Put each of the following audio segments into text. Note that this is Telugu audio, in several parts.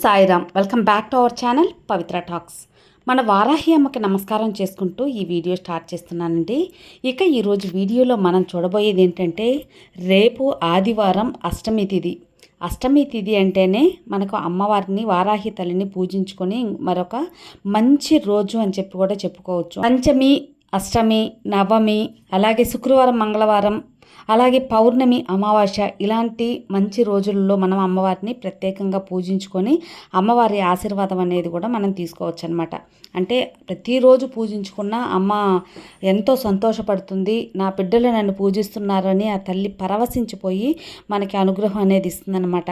Sairam welcome back to our channel Pavitra talks. మన వారాహి అమ్మకి నమస్కారం చేసుకుంటూ ఈ వీడియో స్టార్ట్ చేస్తున్నానండి. ఇక ఈరోజు వీడియోలో మనం చూడబోయేది ఏంటంటే రేపు ఆదివారం అష్టమి తిథి అష్టమి తిథి అంటేనే మనకు అమ్మవారిని వారాహి తల్లిని పూజించుకొని మరొక మంచి రోజు అని చెప్పి కూడా చెప్పుకోవచ్చు. పంచమి అష్టమి నవమి అలాగే శుక్రవారం మంగళవారం అలాగే పౌర్ణమి అమావాస్య ఇలాంటి మంచి రోజుల్లో మనం అమ్మవారిని ప్రత్యేకంగా పూజించుకొని అమ్మవారి ఆశీర్వాదం అనేది కూడా మనం తీసుకోవచ్చు అనమాట అంటే ప్రతిరోజు పూజించుకున్న అమ్మ ఎంతో సంతోషపడుతుంది నా బిడ్డలు నన్ను పూజిస్తున్నారని ఆ తల్లి పరవశించిపోయి మనకి అనుగ్రహం అనేది ఇస్తుందన్నమాట.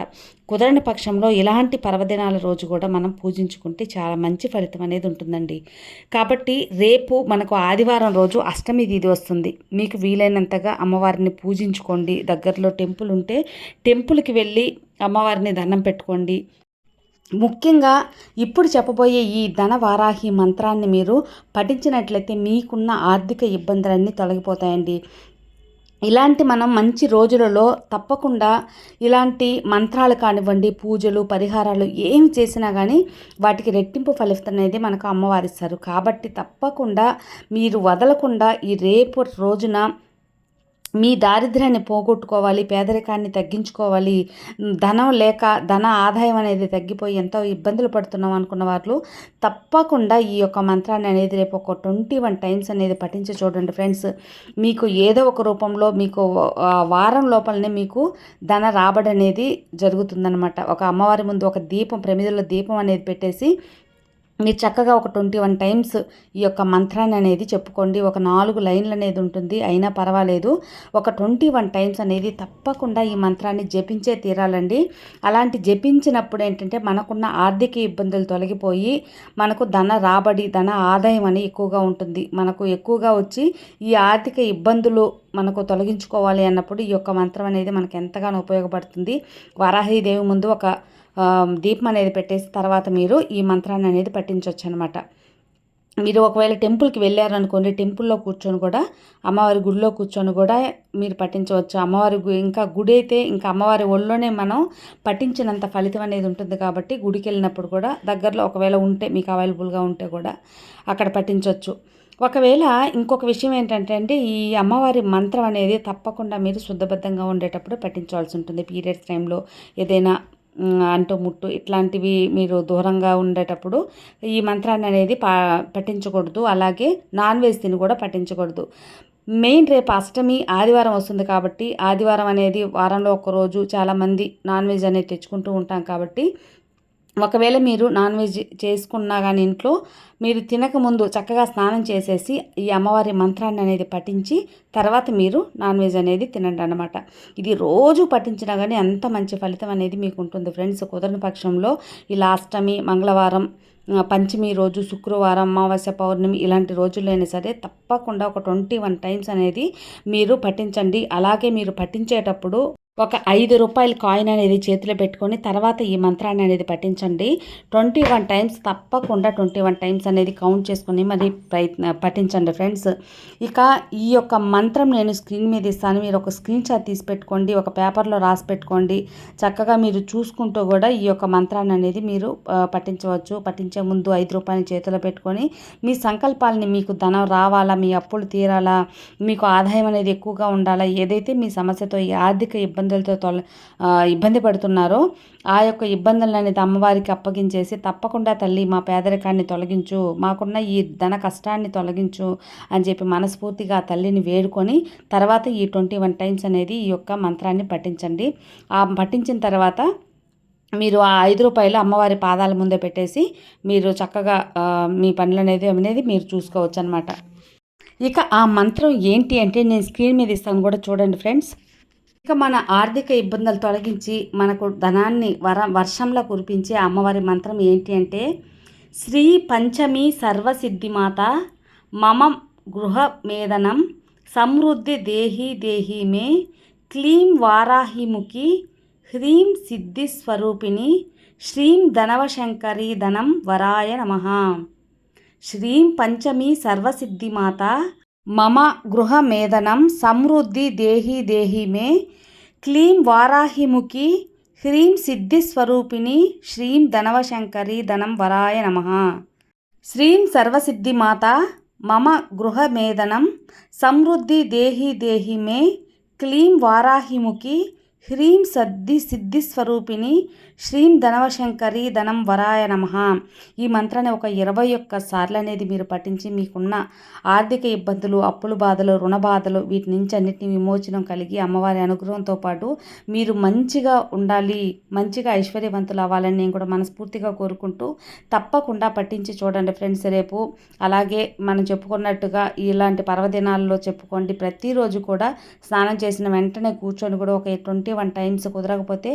కుదరని పక్షంలో ఇలాంటి పర్వదినాల రోజు కూడా మనం పూజించుకుంటే చాలా మంచి ఫలితం అనేది ఉంటుందండి. కాబట్టి రేపు మనకు ఆదివారం రోజు అష్టమి తిథి వస్తుంది. మీకు వీలైనంతగా అమ్మవారిని పూజించుకోండి. దగ్గరలో టెంపుల్ ఉంటే టెంపుల్కి వెళ్ళి అమ్మవారిని దండం పెట్టుకోండి. ముఖ్యంగా ఇప్పుడు చెప్పబోయే ఈ ధన వారాహి మంత్రాన్ని మీరు పఠించినట్లయితే మీకున్న ఆర్థిక ఇబ్బందులన్నీ తొలగిపోతాయండి. ఇలాంటి మనం మంచి రోజులలో తప్పకుండా ఇలాంటి మంత్రాలు కానివ్వండి పూజలు పరిహారాలు ఏమి చేసినా కానీ వాటికి రెట్టింపు ఫలితం అనేది మనకు అమ్మవారిస్తారు. కాబట్టి తప్పకుండా మీరు వదలకుండా ఈ రేపు రోజున మీ దారిద్ర్యాన్ని పోగొట్టుకోవాలి పేదరికాన్ని తగ్గించుకోవాలి ధనం లేక ధన ఆదాయం అనేది తగ్గిపోయి ఎంతో ఇబ్బందులు పడుతున్నాం అనుకున్న వాళ్ళు తప్పకుండా ఈ యొక్క మంత్రాన్ని అనేది రేపు ఒక ట్వంటీ వన్ టైమ్స్ అనేది పఠించి చూడండి ఫ్రెండ్స్. మీకు ఏదో ఒక రూపంలో మీకు వారం లోపలనే మీకు ధన రాబడి అనేది జరుగుతుందనమాట ఒక అమ్మవారి ముందు ఒక దీపం ప్రమిదలో దీపం అనేది పెట్టేసి మీరు చక్కగా ఒక ట్వంటీ వన్ టైమ్స్ ఈ యొక్క మంత్రాన్ని అనేది చెప్పుకోండి. ఒక నాలుగు లైన్లు అనేది ఉంటుంది. అయినా పర్వాలేదు. ఒక ట్వంటీ వన్ టైమ్స్ అనేది తప్పకుండా ఈ మంత్రాన్ని జపించే తీరాలండి. అలాంటి జపించినప్పుడు ఏంటంటే మనకున్న ఆర్థిక ఇబ్బందులు తొలగిపోయి మనకు ధన రాబడి ధన ఆదాయం అని ఎక్కువగా ఉంటుంది. మనకు ఎక్కువగా వచ్చి ఈ ఆర్థిక ఇబ్బందులు మనకు తొలగించుకోవాలి అన్నప్పుడు ఈ యొక్క మంత్రం అనేది మనకు ఎంతగానో ఉపయోగపడుతుంది. వారాహిదేవి ముందు ఒక దీపం అనేది పెట్టేసి తర్వాత మీరు ఈ మంత్రాన్ని అనేది పట్టించవచ్చు అనమాట మీరు ఒకవేళ టెంపుల్కి వెళ్ళారనుకోండి టెంపుల్లో కూర్చొని కూడా అమ్మవారి గుడిలో కూర్చొని కూడా మీరు పట్టించవచ్చు అమ్మవారి ఇంకా గుడి అయితే ఇంకా అమ్మవారి ఒళ్ళోనే మనం పట్టించినంత ఫలితం అనేది ఉంటుంది కాబట్టి గుడికి వెళ్ళినప్పుడు కూడా దగ్గరలో ఒకవేళ ఉంటే మీకు అవైలబుల్గా ఉంటే కూడా అక్కడ పట్టించవచ్చు ఒకవేళ ఇంకొక విషయం ఏంటంటే అండి ఈ అమ్మవారి మంత్రం అనేది తప్పకుండా మీరు శుద్ధబద్ధంగా ఉండేటప్పుడు పట్టించవలసి ఉంటుంది. పీరియడ్స్ టైంలో ఏదైనా అంటు ముట్టు. ఇట్లాంటివి మీరు దూరంగా ఉండేటప్పుడు ఈ మంత్రాన్ని అనేది పా పఠించకూడదు. అలాగే నాన్ వెజ్ తిని కూడా పఠించకూడదు. మెయిన్ రేపు అష్టమి ఆదివారం వస్తుంది కాబట్టి ఆదివారం అనేది వారంలో ఒకరోజు చాలామంది నాన్ వెజ్ అనేది తెచ్చుకుంటూ ఉంటాం కాబట్టి ఒకవేళ మీరు నాన్ వెజ్ చేసుకున్నా కానీ ఇంట్లో మీరు తినకముందు చక్కగా స్నానం చేసేసి ఈ అమ్మవారి మంత్రాన్ని అనేది పఠించి తర్వాత మీరు నాన్ వెజ్ అనేది తినండి అనమాట ఇది రోజు పఠించినా కానీ అంత మంచి ఫలితం అనేది మీకు ఉంటుంది ఫ్రెండ్స్. కుదరని పక్షంలో ఇలా అష్టమి మంగళవారం పంచమి రోజు శుక్రవారం అమావాస్య పౌర్ణమి ఇలాంటి రోజులైనా సరే తప్పకుండా ఒక ట్వంటీ వన్ టైమ్స్ అనేది మీరు పఠించండి. అలాగే మీరు పఠించేటప్పుడు ఒక ఐదు రూపాయల కాయిన్ అనేది చేతిలో పెట్టుకొని తర్వాత ఈ మంత్రాన్ని అనేది పఠించండి. ట్వంటీ వన్ టైమ్స్ తప్పకుండా ట్వంటీ వన్ టైమ్స్ అనేది కౌంట్ చేసుకొని మరి ప్రయత్న పఠించండి ఫ్రెండ్స్. ఇక ఈ యొక్క మంత్రం నేను స్క్రీన్ మీద ఇస్తాను. మీరు ఒక స్క్రీన్ షాట్ తీసి పెట్టుకోండి ఒక పేపర్లో రాసి పెట్టుకోండి. చక్కగా మీరు చూసుకుంటూ కూడా ఈ యొక్క మంత్రాన్ని అనేది మీరు పఠించవచ్చు. పఠించే ముందు ఐదు రూపాయలు చేతిలో పెట్టుకొని మీ సంకల్పాలని మీకు ధనం రావాలా మీ అప్పులు తీరాలా మీకు ఆదాయం అనేది ఎక్కువగా ఉండాలా ఏదైతే మీ సమస్యతో ఈ ఆర్థిక ఇబ్బంది ఇబ్బందులతో తొల ఇబ్బంది పడుతున్నారో. ఆ యొక్క ఇబ్బందులనేది అమ్మవారికి అప్పగించేసి తప్పకుండా తల్లి మా పేదరికాన్ని తొలగించు మాకున్న ఈ ధన కష్టాన్ని తొలగించు అని చెప్పి మనస్ఫూర్తిగా ఆ తల్లిని వేడుకొని తర్వాత ఈ ట్వంటీ వన్ టైమ్స్ అనేది ఈ యొక్క మంత్రాన్ని పఠించండి. ఆ పఠించిన తర్వాత మీరు ఆ ఐదు రూపాయలు అమ్మవారి పాదాల ముందే పెట్టేసి మీరు చక్కగా మీ పనులు అనేది అనేది మీరు చూసుకోవచ్చు అనమాట ఇక ఆ మంత్రం ఏంటి అంటే నేను స్క్రీన్ మీద ఇస్తాను కూడా చూడండి ఫ్రెండ్స్. ఇక మన ఆర్థిక ఇబ్బందులు తొలగించి మనకు ధనాన్ని వర వర్షంలో కురిపించే అమ్మవారి మంత్రం ఏంటి అంటే శ్రీ పంచమి సర్వసిద్ధిమాత మమ గృహ మేదనం సమృద్ధి దేహి దేహి మే క్లీం వారాహిముఖి హ్రీం సిద్ధి స్వరూపిణి శ్రీం ధనవశంకరి ధనం వరాయ నమ. శ్రీం పంచమి సర్వసిద్ధిమాత మమ గృహమేదనం సమృద్ధి దేహి దేహి మే క్లీం వారాహిముఖి హ్రీం సిద్ధిస్వరూపిణి శ్రీం ధనవశంకరి ధనం వరాయ నమ. శ్రీం సర్వసిద్ధిమాత మమ గృహమేదనం సమృద్ధి దేహి దేహి మే క్లీం వారాహిముఖి హ్రీం సద్ది సిద్ధిస్వరూపిణి శ్రీం ధనవశంకరి ధనం వరాయ నమ. ఈ మంత్రాన్ని ఒక ఇరవై ఒక్క సార్లు అనేది మీరు పఠించి మీకున్న ఆర్థిక ఇబ్బందులు అప్పుల బాధలు రుణ బాధలు వీటి నుంచి అన్నిటిని విమోచనం కలిగి అమ్మవారి అనుగ్రహంతో పాటు మీరు మంచిగా ఉండాలి మంచిగా ఐశ్వర్యవంతులు అవ్వాలని నేను కూడా మనస్ఫూర్తిగా కోరుకుంటూ తప్పకుండా పట్టించి చూడండి ఫ్రెండ్స్ రేపు. అలాగే మనం చెప్పుకున్నట్టుగా ఇలాంటి పర్వదినాల్లో చెప్పుకోండి. ప్రతిరోజు కూడా స్నానం చేసిన వెంటనే కూర్చొని కూడా ఒక ట్వంటీ వన్ టైమ్స్ కుదరకపోతే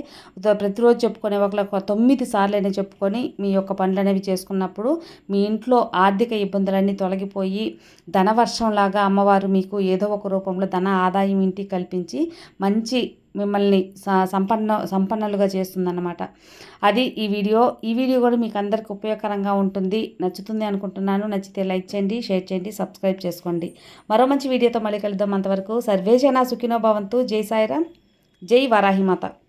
ప్రతిరోజు చెప్పుకునే ఒక తొమ్మిది సార్లు అయినా చెప్పుకొని మీ యొక్క పనులు అనేవి చేసుకున్నప్పుడు మీ ఇంట్లో ఆర్థిక ఇబ్బందులన్నీ తొలగిపోయి ధనవర్షంలాగా అమ్మవారు మీకు ఏదో ఒక రూపంలో ధన ఆదాయం ఇంటికి కల్పించి మంచి మిమ్మల్ని సంపన్న సంపన్నులుగా చేస్తుందన్నమాట. అది ఈ వీడియో. ఈ వీడియో కూడా మీకు అందరికి ఉపయోగకరంగా ఉంటుంది. నచ్చుతుంది అనుకుంటున్నాను. నచ్చితే లైక్ చేయండి షేర్ చేయండి సబ్స్క్రైబ్ చేసుకోండి. మరో మంచి వీడియోతో మళ్ళీ కలుద్దాం అంతవరకు. సర్వేజన సుఖినో భవంతు. జై సాయిరామ్. జై వారాహిమాత